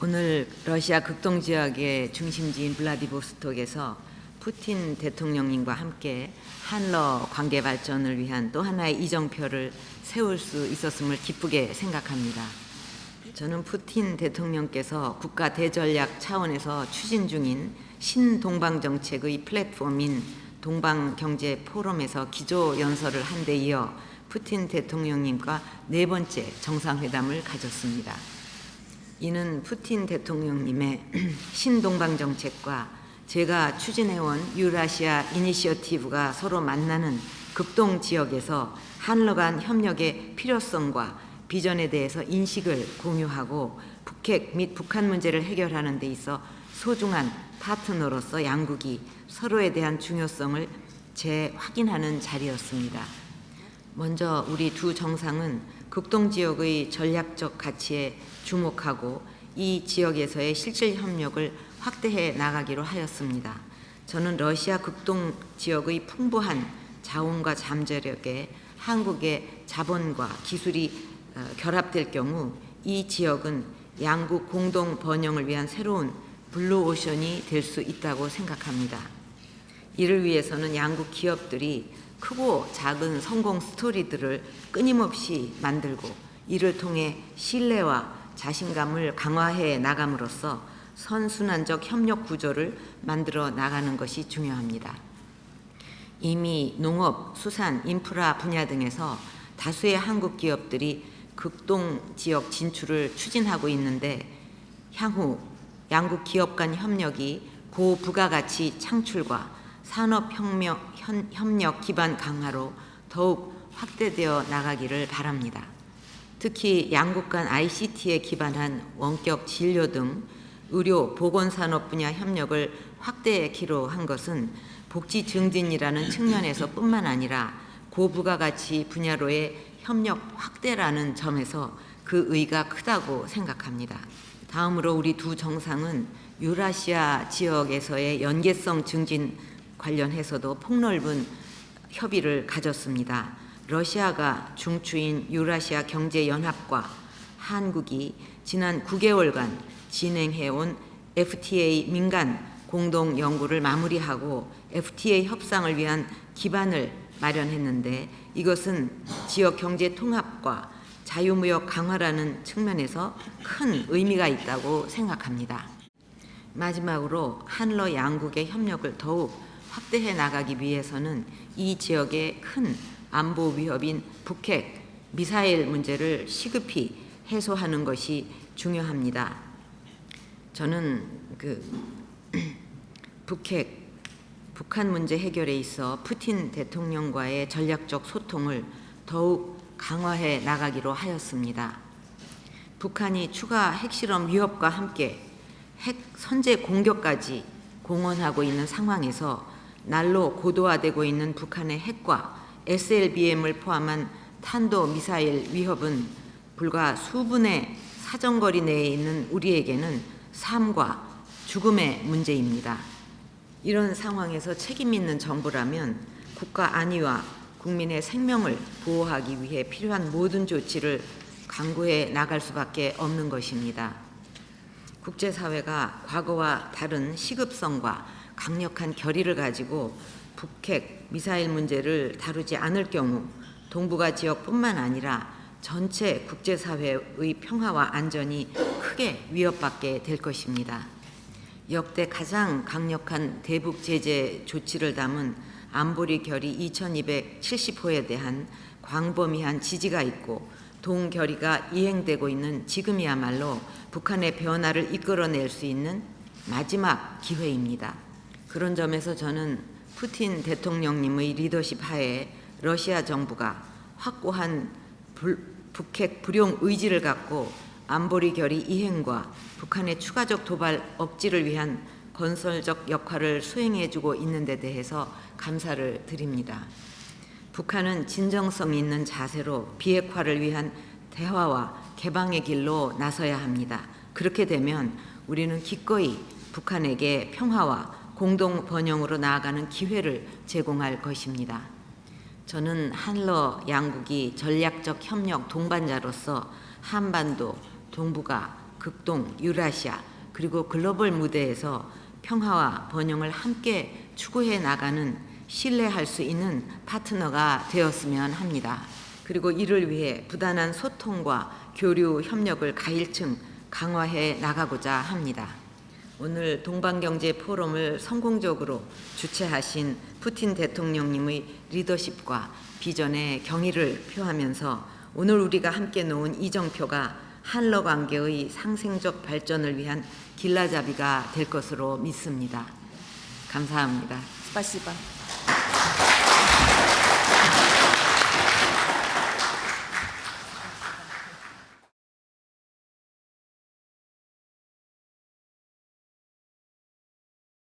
오늘 러시아 극동 지역의 중심지인 블라디보스톡에서 푸틴 대통령님과 함께 한러 관계 발전을 위한 또 하나의 이정표를 세울 수 있었음을 기쁘게 생각합니다. 저는 푸틴 대통령께서 국가 대전략 차원에서 추진 중인 신동방 정책의 플랫폼인 동방 경제 포럼에서 기조 연설을 한 데 이어 푸틴 대통령님과 네 번째 정상회담을 가졌습니다. 이는 푸틴 대통령님의 신동방 정책과 제가 추진해온 유라시아 이니시어티브가 서로 만나는 극동 지역에서 한러 간 협력의 필요성과 비전에 대해서 인식을 공유하고 북핵 및 북한 문제를 해결하는 데 있어 소중한 파트너로서 양국이 서로에 대한 중요성을 재확인하는 자리였습니다. 먼저 우리 두 정상은 극동 지역의 전략적 가치에 주목하고 이 지역에서의 실질 협력을 확대해 나가기로 하였습니다. 저는 러시아 극동 지역의 풍부한 자원과 잠재력에 한국의 자본과 기술이 어, 결합될 경우 이 지역은 양국 공동 번영을 위한 새로운 블루오션이 될 수 있다고 생각합니다. 이를 위해서는 양국 기업들이 크고 작은 성공 스토리들을 끊임없이 만들고 이를 통해 신뢰와 자신감을 강화해 나감으로써 선순환적 협력 구조를 만들어 나가는 것이 중요합니다. 이미 농업, 수산, 인프라 분야 등에서 다수의 한국 기업들이 극동 지역 진출을 추진하고 있는데 향후 양국 기업 간 협력이 고부가가치 창출과 산업혁명 협력 기반 강화로 더욱 확대되어 나가기를 바랍니다. 특히 양국 간 ICT에 기반한 원격 진료 등 의료 보건산업 분야 협력을 확대키로 한 것은 복지 증진이라는 측면에서 뿐만 아니라 고부가가치 분야로의 협력 확대라는 점에서 그 의의가 크다고 생각합니다. 다음으로 우리 두 정상은 유라시아 지역에서의 연계성 증진 관련해서도 폭넓은 협의를 가졌습니다. 러시아가 중추인 유라시아 경제연합과 한국이 지난 9개월간 진행해온 FTA 민간 공동 연구를 마무리하고 FTA 협상을 위한 기반을 마련했는데 이것은 지역 경제 통합과 자유무역 강화라는 측면에서 큰 의미가 있다고 생각합니다. 마지막으로 한러 양국의 협력을 더욱 확대해 나가기 위해서는 이 지역의 큰 안보 위협인 북핵 미사일 문제를 시급히 해소하는 것이 중요합니다. 저는 그 북핵 북한 문제 해결에 있어 푸틴 대통령과의 전략적 소통을 더욱 강화해 나가기로 하였습니다. 북한이 추가 핵실험 위협과 함께 핵 선제 공격까지 공언하고 있는 상황에서 날로 고도화되고 있는 북한의 핵과 SLBM을 포함한 탄도 미사일 위협은 불과 수분의 사정거리 내에 있는 우리에게는 삶과 죽음의 문제입니다. 이런 상황에서 책임 있는 정부라면 국가 안위와 국민의 생명을 보호하기 위해 필요한 모든 조치를 강구해 나갈 수밖에 없는 것입니다. 국제사회가 과거와 다른 시급성과 강력한 결의를 가지고 북핵 미사일 문제를 다루지 않을 경우 동북아 지역뿐만 아니라 전체 국제사회의 평화와 안전이 크게 위협받게 될 것입니다. 역대 가장 강력한 대북 제재 조치를 담은 안보리 결의 2270호에 대한 광범위한 지지가 있고 동결의가 이행되고 있는 지금이야말로 북한의 변화를 이끌어낼 수 있는 마지막 기회입니다. 그런 점에서 저는 푸틴 대통령님의 리더십 하에 러시아 정부가 확고한 불, 북핵 불용 의지를 갖고 안보리 결의 이행과 북한의 추가적 도발 억지를 위한 건설적 역할을 수행해주고 있는 데 대해서 감사를 드립니다. 북한은 진정성 있는 자세로 비핵화를 위한 대화와 개방의 길로 나서야 합니다. 그렇게 되면 우리는 기꺼이 북한에게 평화와 공동 번영으로 나아가는 기회를 제공할 것입니다. 저는 한러 양국이 전략적 협력 동반자로서 한반도, 동북아, 극동, 유라시아 그리고 글로벌 무대에서 평화와 번영을 함께 추구해 나가는 신뢰할 수 있는 파트너가 되었으면 합니다. 그리고 이를 위해 부단한 소통과 교류 협력을 가일층 강화해 나가고자 합니다. 오늘 동방경제 포럼을 성공적으로 주최하신 푸틴 대통령님의 리더십과 비전의 경의를 표하면서 오늘 우리가 함께 놓은 이정표가 한러 관계의 상생적 발전을 위한 길라잡이가 될 것으로 믿습니다. 감사합니다. 스파시바.